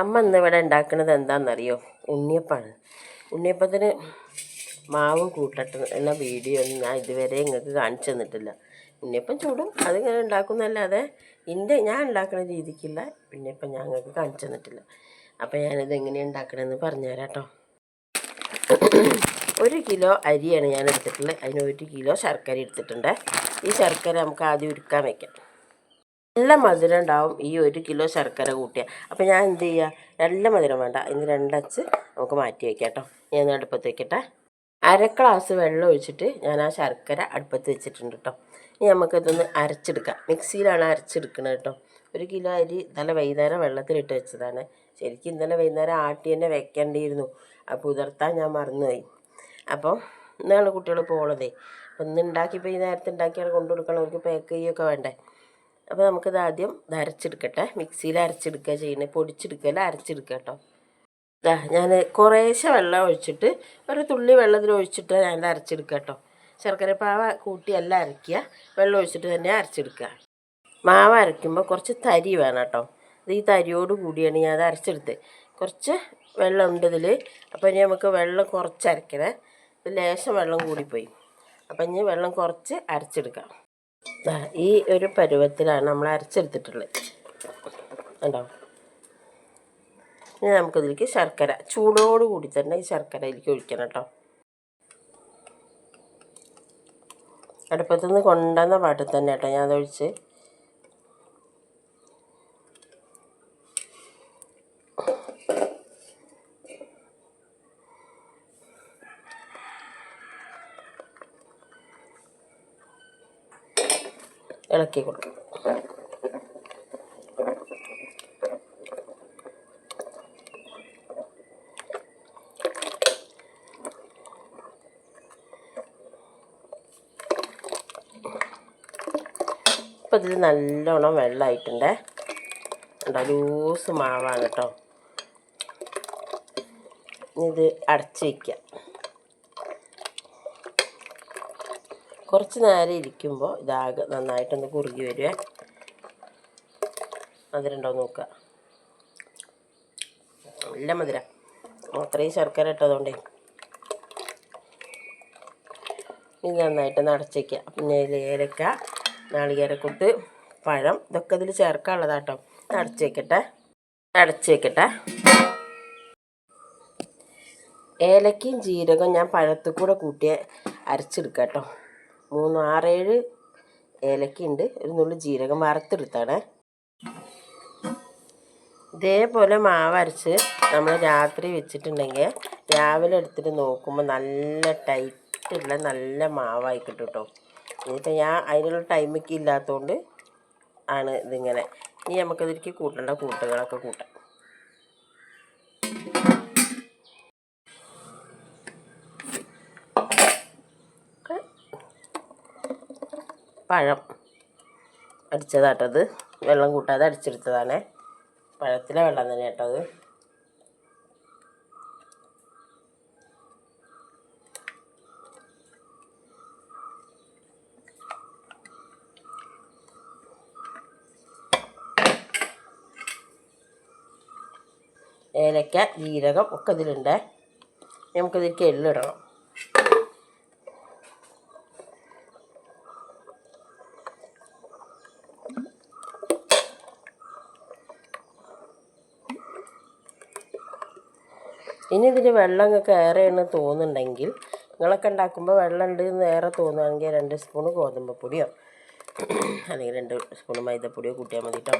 അമ്മ ഇന്ന് ഇവിടെ ഉണ്ടാക്കുന്നത് എന്താണെന്നറിയോ ഉണ്ണിയപ്പമാണ് ഉണ്ണിയപ്പത്തിന് മാവും കൂട്ടട്ട് എന്ന വീഡിയോ ഒന്നും ഞാൻ ഇതുവരെ നിങ്ങൾക്ക് കാണിച്ചു തന്നിട്ടില്ല. ഉണ്ണിയപ്പം ചൂടും അതിങ്ങനെ ഉണ്ടാക്കുന്നല്ലാതെ എന്റെ ഞാൻ ഉണ്ടാക്കുന്ന രീതിക്കില്ല. ഉണ്ണിയപ്പം ഞാൻ നിങ്ങൾക്ക് കാണിച്ചു തന്നിട്ടില്ല. അപ്പോൾ ഞാനിത് എങ്ങനെയാണ് ഉണ്ടാക്കണമെന്ന് പറഞ്ഞുതരാം കേട്ടോ. ഒരു കിലോ അരിയാണ് ഞാൻ എടുത്തിട്ടുള്ളത്. അതിന് ഒരു കിലോ ശർക്കര എടുത്തിട്ടുണ്ട്. ഈ ശർക്കര നമുക്ക് ആദ്യം ഉരുക്കാൻ വയ്ക്കാം നല്ല മധുരം ഉണ്ടാവും ഈ ഒരു കിലോ ശർക്കര കൂട്ടിയ അപ്പോൾ ഞാൻ എന്ത് ചെയ്യുക? നല്ല മധുരം വേണ്ട. ഇന്ന് രണ്ടച്ച് നമുക്ക് മാറ്റി വയ്ക്കാം കേട്ടോ ഞാൻ അടുപ്പത്ത് വെക്കട്ടെ. അര ഗ്ലാസ് വെള്ളം ഒഴിച്ചിട്ട് ഞാൻ ആ ശർക്കര അടുപ്പത്ത് വെച്ചിട്ടുണ്ട് കേട്ടോ. ഇനി നമുക്കിതൊന്ന് അരച്ചെടുക്കാം. മിക്സിയിലാണ് അരച്ചെടുക്കുന്നത് കേട്ടോ. ഒരു കിലോ അരി ഇന്നലെ വൈകുന്നേരം വെള്ളത്തിലിട്ട് വെച്ചതാണ്. ശരിക്കും ഇന്നലെ വൈകുന്നേരം ആട്ടി തന്നെ വെക്കേണ്ടിയിരുന്നു. അപ്പോൾ ഉതിർത്താൻ ഞാൻ മറന്നുപോയി. അപ്പോൾ ഇന്നാണ് കുട്ടികൾ പോണതേ അപ്പം ഇന്ന് ഉണ്ടാക്കിയപ്പോൾ ഈ നേരത്തെ ഉണ്ടാക്കിയാണ് കൊണ്ടു കൊടുക്കണം അവർക്ക് പാക്ക് ചെയ്യുകയൊക്കെ വേണ്ടേ. അപ്പോൾ നമുക്കിത് ആദ്യം ഇത് അരച്ചെടുക്കട്ടെ. മിക്സിയിൽ അരച്ചെടുക്കുക ചെയ്യുന്നത്. പൊടിച്ചെടുക്കല്ല അരച്ചെടുക്കുക കേട്ടോ. ഇതാ ഞാൻ കുറേശ്ശെ വെള്ളം ഒഴിച്ചിട്ട് ഒരു തുള്ളി വെള്ളത്തിൽ ഒഴിച്ചിട്ട് ഞാൻ അരച്ചെടുക്കുക കേട്ടോ. ശർക്കര പാവ കൂട്ടി എല്ലാം അരയ്ക്കുക. വെള്ളം ഒഴിച്ചിട്ട് തന്നെ അരച്ചെടുക്കുക. മാവ് അരയ്ക്കുമ്പോൾ കുറച്ച് തരി വേണം കേട്ടോ. ഇത് ഈ തരിയോട് കൂടിയാണ് ഞാൻ അത് അരച്ചെടുത്തത്. കുറച്ച് വെള്ളം ഉണ്ട് ഇതിൽ. അപ്പോൾ ഇനി നമുക്ക് വെള്ളം കുറച്ച് അരക്കണേ ഇത് ലേശം വെള്ളം കൂടിപ്പോയി. അപ്പം ഇനി വെള്ളം കുറച്ച് അരച്ചെടുക്കാം. ഈ ഒരു പരുവത്തിലാണ് നമ്മൾ അരച്ചെടുത്തിട്ടുള്ളത്. കണ്ടോ? ഇനി നമുക്കിതിലേക്ക് ശർക്കര ചൂടോട് കൂടി തന്നെ ഈ ശർക്കര ഇതിലേക്ക് ഒഴിക്കണം കേട്ടോ. അടുപ്പത്തുനിന്ന് കൊണ്ടുവന്ന പാട്ടിൽ തന്നെ കേട്ടോ ഞാൻ അതൊഴിച്ച് ഇളക്കി കൊടുക്കും. അപ്പോൾ ഇതിൽ നല്ലോണം വെള്ളമായിട്ടുണ്ടേ ഉണ്ടോ ലൂസ് മാവാണ് കേട്ടോ. ഇത് അടച്ച് വയ്ക്കുക കുറച്ച് നേരം ഇരിക്കുമ്പോൾ ഇതാകെ നന്നായിട്ടൊന്ന് കുറുകി വരുവേ മധുരണ്ടോ നോക്കുക. നല്ല മധുരം. അത്രയും ശർക്കര ഇട്ടതുകൊണ്ടേ ഇത് നന്നായിട്ടൊന്ന് നടച്ചേക്കുക പിന്നെ ഏലക്ക നാളികേരക്കൂട്ട് പഴം ഇതൊക്കെ ഇതിൽ ചേർക്കാനുള്ളതാട്ടോ. അടച്ച് വെക്കട്ടെ അടച്ച് ഏലക്കയും ജീരകം ഞാൻ പഴത്തിൽ കൂടെ കൂട്ടിയ അരച്ചെടുക്കാം കേട്ടോ. മൂന്ന് ആറേഴ് ഏലക്കുണ്ട്. ഒരു നുള്ളി ജീരകം വറുത്തെടുത്താണ്. ഇതേപോലെ മാവ് അരച്ച് നമ്മൾ രാത്രി വെച്ചിട്ടുണ്ടെങ്കിൽ രാവിലെ എടുത്തിട്ട് നോക്കുമ്പോൾ നല്ല ടൈറ്റുള്ള നല്ല മാവായിക്കിട്ടും കേട്ടോ ഇനിയിപ്പോൾ ഞാൻ അതിനുള്ള ടൈമൊക്കെ ഇല്ലാത്തതുകൊണ്ട് ആണ് ഇതിങ്ങനെ. ഇനി നമുക്കതിലേക്ക് കൂട്ടേണ്ട കൂട്ടുകളൊക്കെ കൂട്ടാം. പഴം അടിച്ചതാട്ടത് വെള്ളം കൂട്ടാതെ അടിച്ചെടുത്തതാണ്. പഴത്തിലെ വെള്ളം തന്നെ കേട്ടത് ഏലക്ക ജീരകം ഒക്കെ ഇതിലുണ്ട്. നമുക്കിതിലേക്ക് എള്ളിടണം ഇനി ഇതിൽ വെള്ളം ഏറെയാണ് തോന്നുന്നുണ്ടെങ്കിൽ നിങ്ങളൊക്കെ ഉണ്ടാക്കുമ്പോൾ വെള്ളം ഉണ്ട് എന്ന് ഏറെ തോന്നുകയാണെങ്കിൽ രണ്ട് സ്പൂൺ ഗോതമ്പ് പൊടിയോ അല്ലെങ്കിൽ രണ്ട് സ്പൂൺ മൈദപ്പൊടിയോ കൂട്ടിയാൽ മതി കേട്ടോ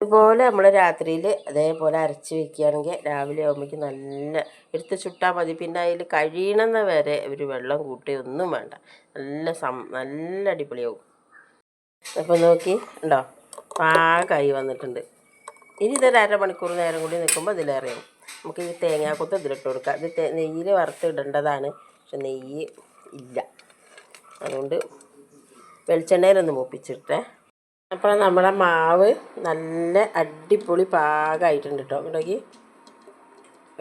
ഇതുപോലെ നമ്മൾ രാത്രിയിൽ അതേപോലെ അരച്ച് വെക്കുകയാണെങ്കിൽ രാവിലെ ആകുമ്പോഴേക്കും നല്ല എടുത്ത് ചുട്ടാൽ മതി. പിന്നെ അതിൽ കഴിയണമെന്ന വരെ ഒരു വെള്ളം കൂട്ടി ഒന്നും വേണ്ട. നല്ല സം നല്ല അടിപൊളിയാവും. അപ്പോൾ നോക്കി ഉണ്ടോ? പാകമായി വന്നിട്ടുണ്ട്. ഇനി ഇതൊരു അരമണിക്കൂർ നേരം കൂടി നിൽക്കുമ്പോൾ ഇതിലേറെയാവും നമുക്ക് ഈ തേങ്ങാക്കൊത്ത് ഇതിലിട്ട് കൊടുക്കാം. ഇത് നെയ്യിൽ വറുത്തിടേണ്ടതാണ് പക്ഷെ നെയ്യ് ഇല്ല. അതുകൊണ്ട് വെളിച്ചെണ്ണയിലൊന്ന് മൂപ്പിച്ചിട്ടേ. അപ്പോൾ നമ്മുടെ മാവ് നല്ല അടിപൊളി പാകമായിട്ടുണ്ട് കേട്ടോ. ഇടയ്ക്ക്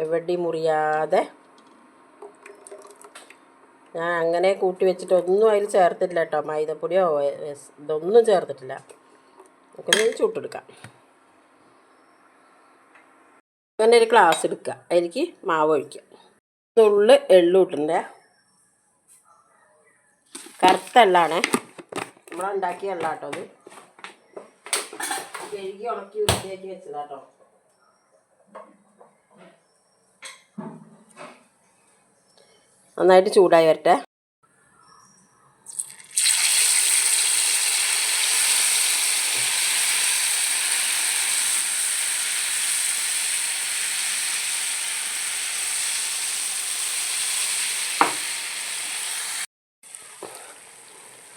എവിടെ മുറിയാതെ ഞാൻ അങ്ങനെ കൂട്ടി വെച്ചിട്ട് ഒന്നും അതിൽ ചേർത്തില്ല കേട്ടോ. മൈദപ്പൊടിയോ ഇതൊന്നും ചേർത്തിട്ടില്ല. നമുക്കൊന്ന് ചൂട്ടെടുക്കാം. അങ്ങനെ ഒരു ഗ്ലാസ് എടുക്കുക. അതിലേക്ക് മാവ് ഒഴിക്കുക. നുള്ള് എള്ളു ഇട്ടിന്റെ കറുത്ത എള്ളാണ്. നമ്മളുണ്ടാക്കിയ എള്ള കേട്ടോ അത് കഴുകി ഉണക്കി വൃത്തിയാക്കി വെച്ചതാട്ടോ. നന്നായിട്ട് ചൂടായി വരട്ടെ.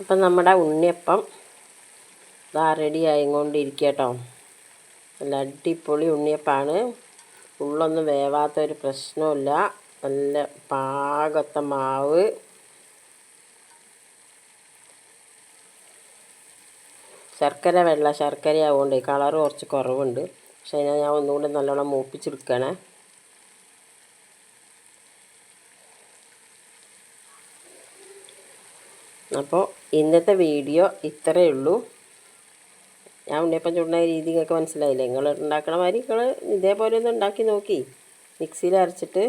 അപ്പം നമ്മുടെ ഉണ്ണിയപ്പം ഇതാ റെഡി ആയിക്കൊണ്ടിരിക്കുക കേട്ടോ നല്ല അടിപൊളി ഉണ്ണിയപ്പാണ്. ഉള്ളൊന്നും വേവാത്ത ഒരു പ്രശ്നമില്ല നല്ല പാകത്ത മാവ്. ശർക്കര വെള്ള ശർക്കര ആവുകൊണ്ട് കളറ് കുറച്ച് കുറവുണ്ട്. പക്ഷേ അതിനെ ഞാൻ ഒന്നുകൂടി നല്ലോണം മൂപ്പിച്ചെടുക്കണേ അപ്പോൾ ഇന്നത്തെ വീഡിയോ ഇത്രയേ ഉള്ളൂ. ഞാൻ ഉണ്ണിയപ്പം ചുടുന്ന രീതി നിങ്ങൾക്ക് മനസ്സിലായില്ലേ? നിങ്ങൾ ഉണ്ടാക്കണ മാതിരി നിങ്ങൾ ഇതേപോലെ ഒന്ന് ഉണ്ടാക്കി നോക്കി. മിക്സിയിൽ അരച്ചിട്ട്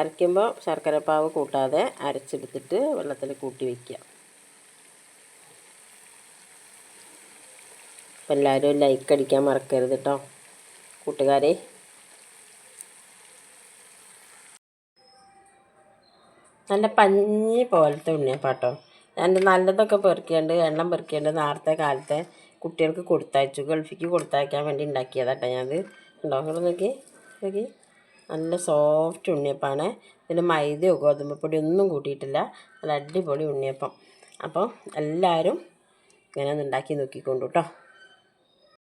അരയ്ക്കുമ്പോൾ ശർക്കരപ്പാവ് കൂട്ടാതെ അരച്ചെടുത്തിട്ട് വെള്ളത്തിൽ കൂട്ടി വയ്ക്കുക. അപ്പം എല്ലാവരും ലൈക്ക് അടിക്കാൻ മറക്കരുത് കേട്ടോ കൂട്ടുകാരെ. നല്ല പഞ്ഞി പോലത്തെ ഉണ്ണിയപ്പാട്ടോ. ഞാൻ നല്ലതൊക്കെ പെറുക്കിയുണ്ട് എണ്ണം പെറുക്കിയുണ്ട് നേരത്തെ കാലത്തെ കുട്ടികൾക്ക് കൊടുത്തയച്ചു. ഗൾഫിക്ക് കൊടുത്തയക്കാൻ വേണ്ടി ഉണ്ടാക്കിയതാട്ടോ ഞാനത്. ഉണ്ടോ നോക്കി നോക്കി. നല്ല സോഫ്റ്റ് ഉണ്ണിയപ്പാണ്. ഇതിന് മൈദയോ ഗോതമ്പ് പൊടി ഒന്നും കൂട്ടിയിട്ടില്ല. നല്ല അടിപൊളി ഉണ്ണിയപ്പം. അപ്പോൾ എല്ലാവരും ഇങ്ങനെ ഒന്ന് ഉണ്ടാക്കി നോക്കിക്കൊണ്ടു കേട്ടോ